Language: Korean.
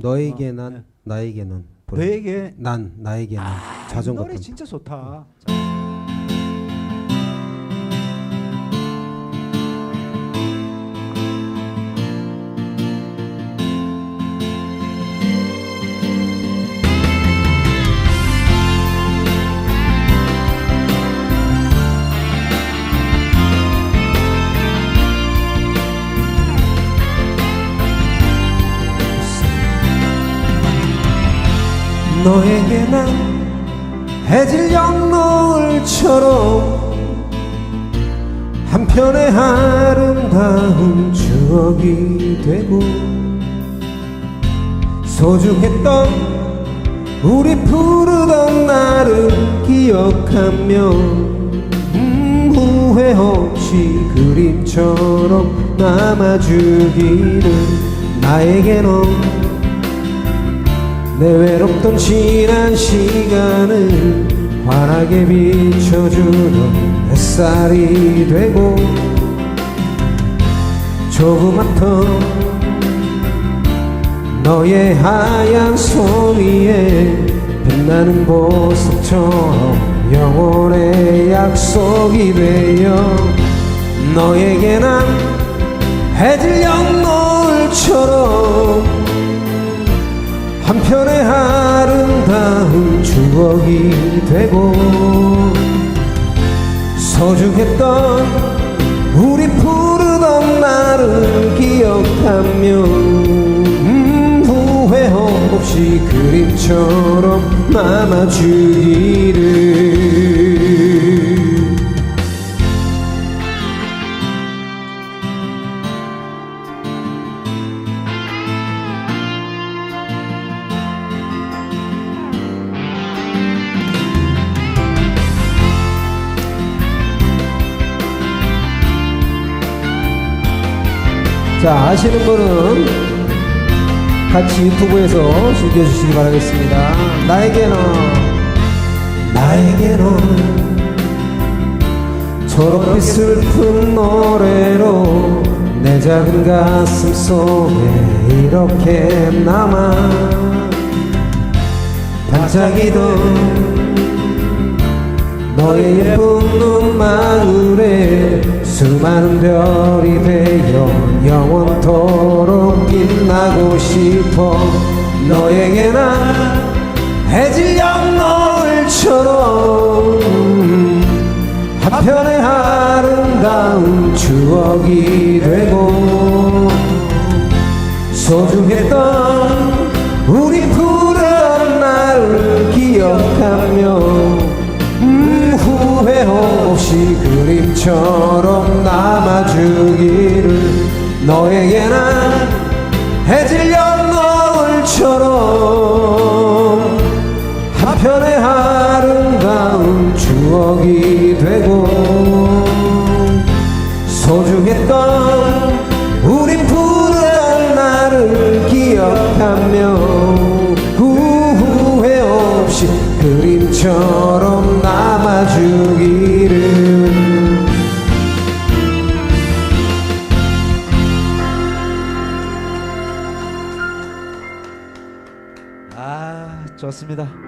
너에게 난 네. 나에게 넌 너에게 난 나에게 넌 아, 자전거 이 노래 탄 진짜 좋다. 너에게 난 해질녘 노을처럼 한 편의 아름다운 추억이 되고 소중했던 우리 부르던 날을 기억하며 음, 후회 없이 그림처럼 남아주기를 나에게 넌 내 외롭던 지난 시간을 환하게 비춰주던 햇살이 되고 조그맣던 너의 하얀 손 위에 빛나는 보석처럼 영원의 약속이 되어 너에게 난 해질녘 노을처럼 한편의 아름다운 추억이 되고 소중했던 우리 부르던 날을 기억하며 음, 후회 없이 그림처럼 남아주기를 자 아시는 분은 같이 유튜브에서 즐겨주시기 바라겠습니다. 나에게는 나에게는 초록빛 슬픈 노래로 내 작은 가슴 속에 이렇게 남아 반짝이던 너의 예쁜 눈망울에 수많은 별이 되어 영원토록 빛나고 싶어. 너에게 난 해질녘 노을처럼 한편의 아름다운 추억이 되고 소중했던 우리 푸른 날을 기억하며 음, 후회 없이 그림처럼 남아주기를 너에게 난 해질녘 노을처럼 한편의 아름다운 추억이 되고 소중했던 우리 푸른 날을 기억하며 후회 없이 그림처럼 남아주기 좋습니다.